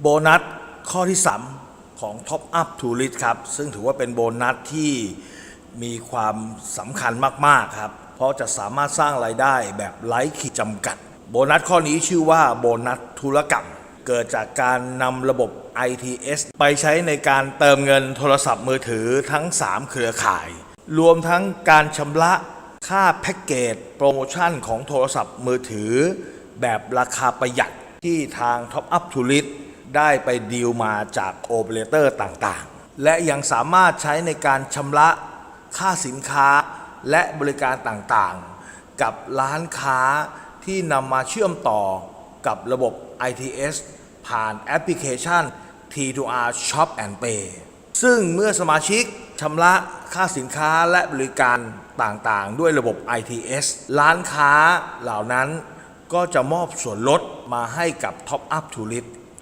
โบนัสข้อที่ 3 ของ Top Up to List ครับ ซึ่งถือว่าเป็นโบนัสที่มีความสำคัญมาก ๆ ครับ เพราะจะสามารถสร้างไรายได้แบบไร้ขีดจำกัด โบนัสข้อนี้ชื่อว่าโบนัสธุรกรรม เกิดจากการนำระบบ ITS ไปใช้ในการเติมเงินโทรศัพท์มือถือทั้ง 3 เครือข่าย รวมทั้งการชำระค่าแพ็กเกจโปรโมชั่นของโทรศัพท์มือถือ แบบราคาประหยัดที่ทาง Top Up to List ได้ไปดีลมาจากโอเปอเรเตอร์ต่างๆ และยังสามารถใช้ในการชำระค่าสินค้าและบริการต่างๆ กับร้านค้าที่นำมาเชื่อมต่อกับระบบ ITS ผ่านแอปพลิเคชัน T2R Shop and Pay ซึ่งเมื่อสมาชิกชำระค่าสินค้าและบริการต่างๆ ด้วยระบบ ITS ร้านค้าเหล่านั้นก็จะมอบส่วนลดมาให้กับ Top Up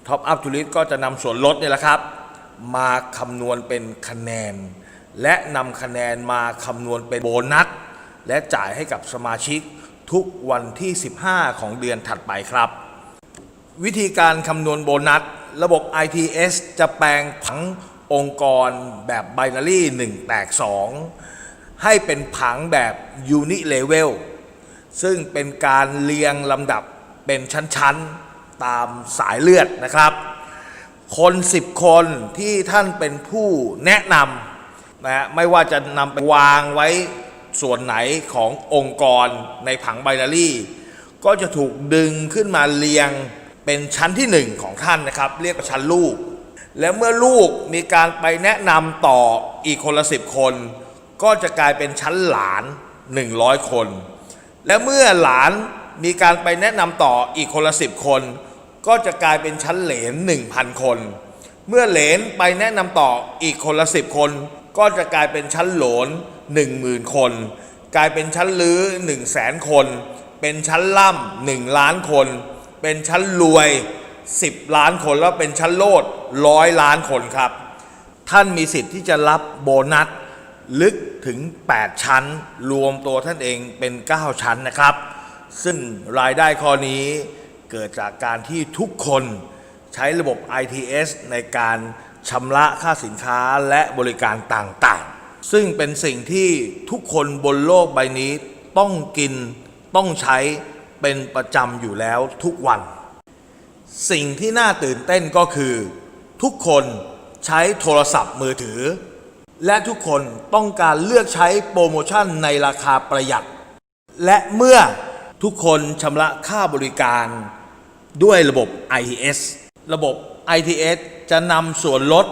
to List Top Up to List ก็จะนำส่วนลดเนี่ยแหละครับ มาคำนวณเป็นคะแนน และนำคะแนนมาคำนวณเป็นโบนัส และจ่ายให้กับสมาชิกทุกวันที่ 15 ของเดือนถัดไปครับ วิธีการคำนวณโบนัส ระบบ ITS จะแปลงผังองค์กรแบบไบนารี่1 แตก 2 ให้เป็นผังแบบ Uni Level ซึ่งเป็นการเรียงลำดับเป็นชั้นๆ ตามสายเลือดนะครับ คน 10 คนที่ท่านเป็นผู้แนะนำนะฮะไม่ว่าจะนำไปวางไว้ส่วนไหนขององค์กรในผังไบนารี่ก็จะถูกดึงขึ้นมาเรียงเป็นชั้นที่หนึ่งของท่านนะครับ เรียกว่าชั้นลูก แล้วเมื่อลูกมีการไปแนะนำต่ออีกคนละสิบคน ก็จะกลายเป็นชั้นหลาน 100 คน และเมื่อหลาน มีการไปแนะนำต่ออีกคนละสิบคน ก็จะกลายเป็นชั้นเหลน1,000คน เมื่อเหลนไปแนะนำต่ออีกคนละสิบคน ก็จะกลายเป็นชั้นโหลน10,000คน กลายเป็นชั้นลื้อ1 0 0 0 0แสนคน เป็นชั้นล่ำ1ล้านคน เป็นชั้นรวย10ล้านคนแล้วเป็นชั้นโลดร้อยล้านคนครับ ท่านมีสิทธิ์ที่จะรับโบนัสลึกถึง 8 ชั้น รวมตัวท่านเองเป็น 9 ชั้นนะครับ ซึ่งรายได้ข้อนี้เกิดจากการที่ทุกคนใช้ระบบ ITS ในการชำระค่าสินค้าและบริการต่างๆ ซึ่งเป็นสิ่งที่ทุกคนบนโลกใบนี้ต้องกินต้องใช้เป็นประจำอยู่แล้วทุกวัน สิ่งที่น่าตื่นเต้นก็คือ ทุกคนใช้โทรศัพท์มือถือ และทุกคนต้องการเลือกใช้โปรโมชั่นในราคาประหยัด และเมื่อ ทุกคนชำระค่าบริการด้วยระบบ ITS ระบบ ITS จะนำส่วนลด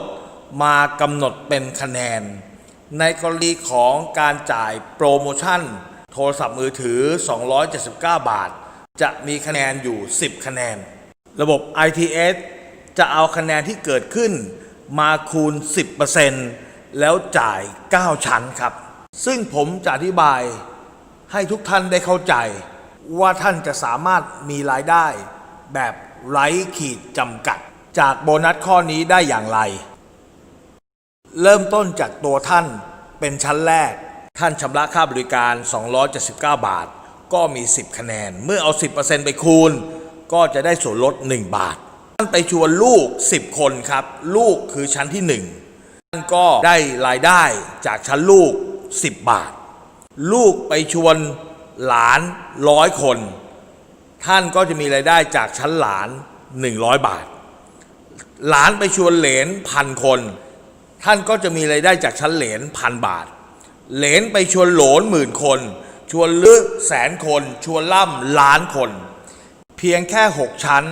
มากำหนดเป็นคะแนน ในกรณีของการจ่ายโปรโมชั่น โทรศัพท์มือถือ 279 บาท จะมีคะแนนอยู่ 10 คะแนน ระบบ ITS จะเอาคะแนนที่เกิดขึ้นมาคูณ 10%แล้วจ่าย 9 ชั้นครับ ซึ่งผมจะอธิบายให้ทุกท่านได้เข้าใจ ว่าท่านจะสามารถมีรายได้แบบไร้ขีดจำกัด จากโบนัสข้อนี้ได้อย่างไร เริ่มต้นจากตัวท่านเป็นชั้นแรก ท่านชำระค่าบริการ 279 บาท ก็มี 10 คะแนน เมื่อเอา 10%ไปคูณ ก็จะได้ส่วนลด 1 บาท ท่านไปชวนลูก 10 คนครับ ลูกคือชั้นที่ 1 ท่านก็ได้รายได้จากชั้นลูก 10 บาท ลูกไปชวน หลานร้อยคน ท่านก็จะมีรายได้จากชั้นหลาน 100 บาท หลานไปชวนเหลนพันคน ท่านก็จะมีรายได้จากชั้นเหลนพันบาท เหลนไปชวนโหลนหมื่นคน ชวนลึกแสนคน ชวนล่ำล้านคน เพียงแค่ 6 ชั้น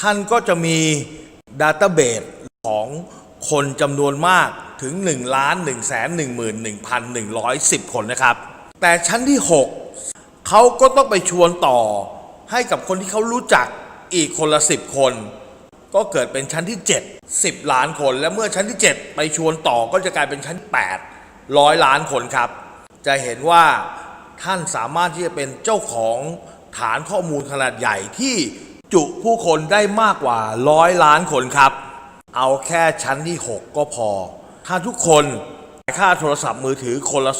ท่านก็จะมีดัตเตอร์เบสของคนจำนวนมากถึง1ล้าน1แสน1 1 1 1 1 10 คนนะครับ แต่ชั้นที่ 6เขาก็ต้องไปชวนต่อ ให้กับคนที่เขารู้จักอีกคนละ 10 คน ก็เกิดเป็นชั้นที่ 7 10 ล้านคน และเมื่อชั้นที่ 7 ไปชวนต่อก็จะกลายเป็นชั้น8ร้อยล้านคนครับ จะเห็นว่าท่านสามารถที่จะเป็นเจ้าของฐานข้อมูลขนาดใหญ่ที่จุผู้คนได้มากกว่าร้อยล้านคนครับ เอาแค่ชั้นที่ 6 ก็พอ ถ้าทุกคน ค่าโทรศัพท์มือถือคนละ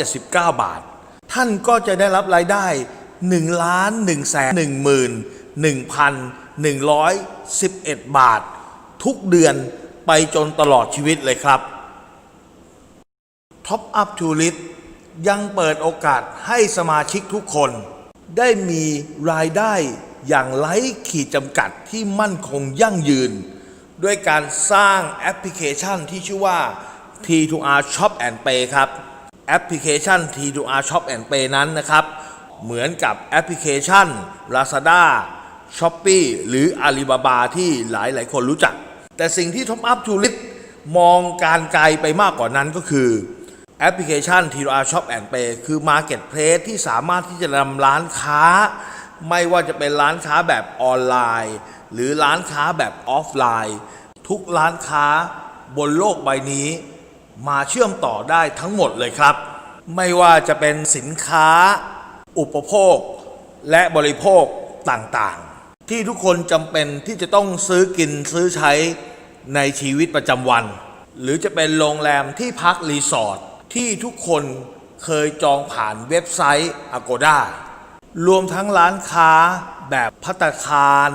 279 บาท ท่านก็จะได้รับรายได้1ล้าน1แสน1หมื่น1,111 บาท ทุกเดือนไปจนตลอดชีวิตเลยครับ Top Up to l i t ยังเปิดโอกาสให้สมาชิกทุกคน ได้มีรายได้อย่างไร้ขีดจำกัดที่มั่นคงยั่งยืน ด้วยการสร้างแอปพลิเคชันที่ชื่อว่า T2R Shop and Pay ครับแอปพลิเคชัน T2R Shop and Pay นั้นนะครับ เหมือนกับแอปพลิเคชัน Lazada Shopee หรือ Alibaba ที่หลายหลายๆคนรู้จัก แต่สิ่งที่ Top Up to l i t มองการไกลไปมากกว่านั้นก็คือแอปพลิเคชัน T2R Shop and Pay คือ Marketplace ที่สามารถที่จะนำร้านค้า ไม่ว่าจะเป็นร้านค้าแบบออนไลน์ หรือร้านค้าแบบออฟไลน์ ทุกร้านค้าบนโลกใบนี้ มาเชื่อมต่อได้ทั้งหมดเลยครับ ไม่ว่าจะเป็นสินค้า อุปโภค และบริโภคต่างๆ ที่ทุกคนจำเป็นที่จะต้องซื้อกินซื้อใช้ในชีวิตประจำวัน หรือจะเป็นโรงแรมที่พักรีสอร์ทที่ทุกคนเคยจองผ่านเว็บไซต์ Agoda รวมทั้งร้านค้าแบบพัตคาร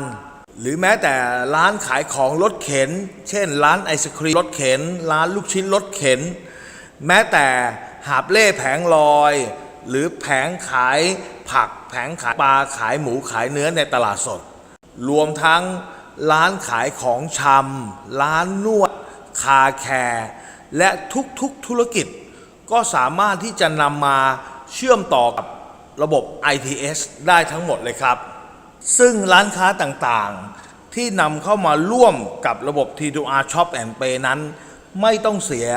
หรือแม้แต่ร้านขายของรถเข็น เช่น ร้านไอศครีมรถเข็น ร้านลูกชิ้นรถเข็น แม้แต่หาบเล่แผงลอย หรือแผงขายผักแผงขายปลาขายหมูขายเนื้อในตลาดสด รวมทั้งร้านขายของชำร้านนวด คาแคร์และทุกๆธุรกิจ ก็สามารถที่จะนำมาเชื่อมต่อกับระบบ ITS ได้ทั้งหมดเลยครับ ซึ่งร้านค้าต่างๆ ที่นำเข้ามาร่วมกับระบบ T2R Shop and Pay นั้น ไม่ต้องเสีย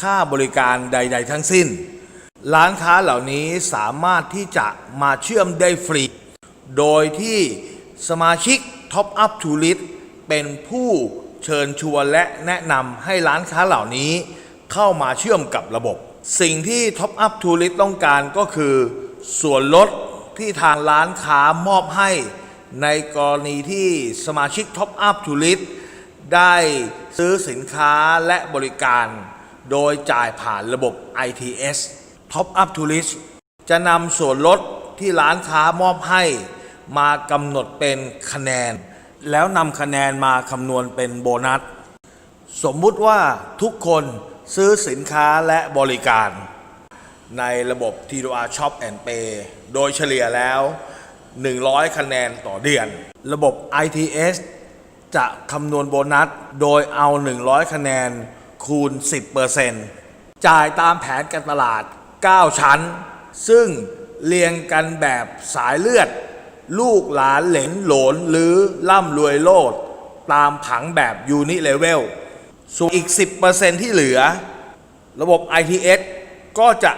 ค่าบริการใด ๆ ทั้งสิ้น ร้านค้าเหล่านี้สามารถที่จะมาเชื่อมได้ฟรี โดยที่สมาชิก Top Up to List เป็นผู้เชิญชวนและแนะนำให้ร้านค้าเหล่านี้เข้ามาเชื่อมกับระบบ สิ่งที่ Top Up to List ต้องการก็คือ ส่วนลดที่ทางร้านค้ามอบให้ ในกรณีที่สมาชิก Top Up to List ได้ซื้อสินค้าและบริการ โดยจ่ายผ่านระบบ ITS Top Up to List จะนำส่วนลดที่ร้านค้ามอบให้ มากำหนดเป็นคะแนน แล้วนำคะแนนมาคำนวณเป็นโบนัส สมมุติว่าทุกคนซื้อสินค้าและบริการ ในระบบ T2R Shop and Pay โดยเฉลี่ยแล้ว 100 คะแนนต่อเดือน ระบบ ITS จะคำนวณโบนัส โดยเอา 100 คะแนนคูณ 10%จ่ายตามแผนการตลาด 9 ชั้น ซึ่งเรียงกันแบบสายเลือด ลูกหลานเหลนหลนหรือร่ำรวยโลด ตามผังแบบยูนิเลเวลส่วนอีก 10%ที่เหลือ ระบบ ITS ก็จะ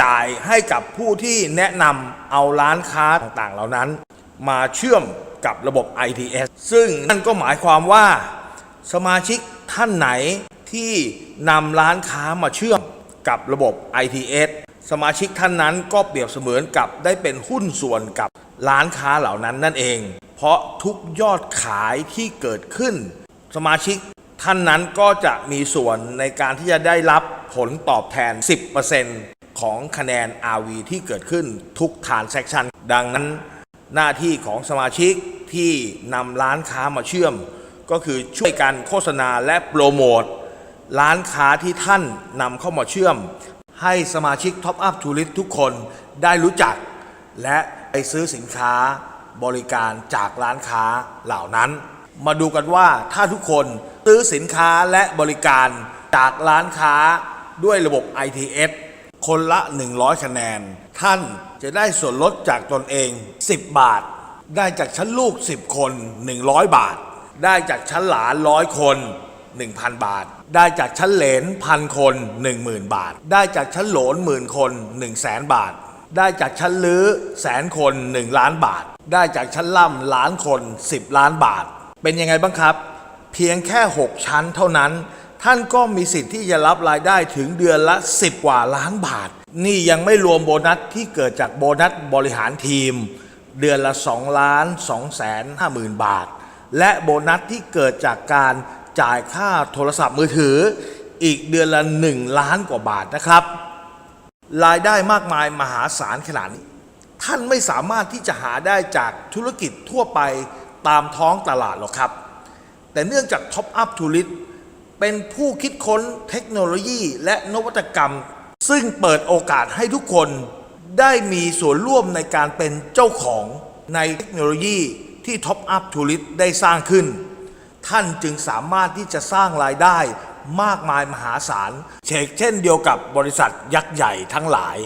จ่ายให้กับผู้ที่แนะนำเอาร้านค้าต่างๆ เหล่านั้น มาเชื่อมกับระบบ ITS ซึ่งนั่นก็หมายความว่า สมาชิกท่านไหนที่นำร้านค้ามาเชื่อมกับระบบ ITS สมาชิกท่านนั้นก็เปรียบเสมือนกับได้เป็นหุ้นส่วนกับร้านค้าเหล่านั้นนั่นเอง เพราะทุกยอดขายที่เกิดขึ้น สมาชิกท่านนั้นก็จะมีส่วนในการที่จะได้รับผลตอบแทน 10% ของคะแนน RV ที่เกิดขึ้นทุก transaction ดังนั้นหน้าที่ของสมาชิกที่นำร้านค้ามาเชื่อม ก็คือช่วยกันโฆษณาและโปรโมทร้านค้าที่ท่านนำเข้ามาเชื่อม ให้สมาชิก Top Up to List ทุกคนได้รู้จัก และไปซื้อสินค้าบริการจากร้านค้าเหล่านั้น มาดูกันว่าถ้าทุกคนซื้อสินค้าและบริการจากร้านค้าด้วยระบบ ITS คนละ 100 คะแนน ท่านจะได้ส่วนลดจากตนเอง 10 บาท ได้จากชั้นลูก 10 คน 100 บาท ได้จากชั้นหลานร้อยคน 1,000 บาท ได้จากชั้นเหลนพันคน 10,000 บาท ได้จากชั้นโหลนหมื่นคน 1 0 0 0 0แสนบาท ได้จากชั้นลื้อแสนคน 1 ล้านบาท ได้จากชั้นล่ำล้านคน 10 ล้านบาท เป็นยังไงบ้างครับ เพียงแค่ 6 ชั้นเท่านั้น ท่านก็มีสิทธิ์ที่จะรับรายได้ถึงเดือนละ 10 กว่าล้านบาท นี่ยังไม่รวมโบนัสที่เกิดจากโบนัสบริหารทีม เดือนละ2ล้าน2แสน5หมื่นบาท และโบนัสที่เกิดจากการจ่ายค่าโทรศัพท์มือถือ อีกเดือนละ 1 ล้านกว่าบาทนะครับ รายได้มากมายมหาศาลขนาดนี้ ท่านไม่สามารถที่จะหาได้จากธุรกิจทั่วไปตามท้องตลาดหรอกครับ แต่เนื่องจาก Top Up t o u r i s t เป็นผู้คิดค้นเทคโนโลยีและนวัตกรรม ซึ่งเปิดโอกาสให้ทุกคนได้มีส่วนร่วมในการเป็นเจ้าของในเทคโนโลยีที่ Top Up t o u r i s t ได้สร้างขึ้น ท่านจึงสามารถที่จะสร้างรายได้มากมายมหาศาลเชกเช่นเดียวกับบริษัทยักษ์ใหญ่ทั้งหลาย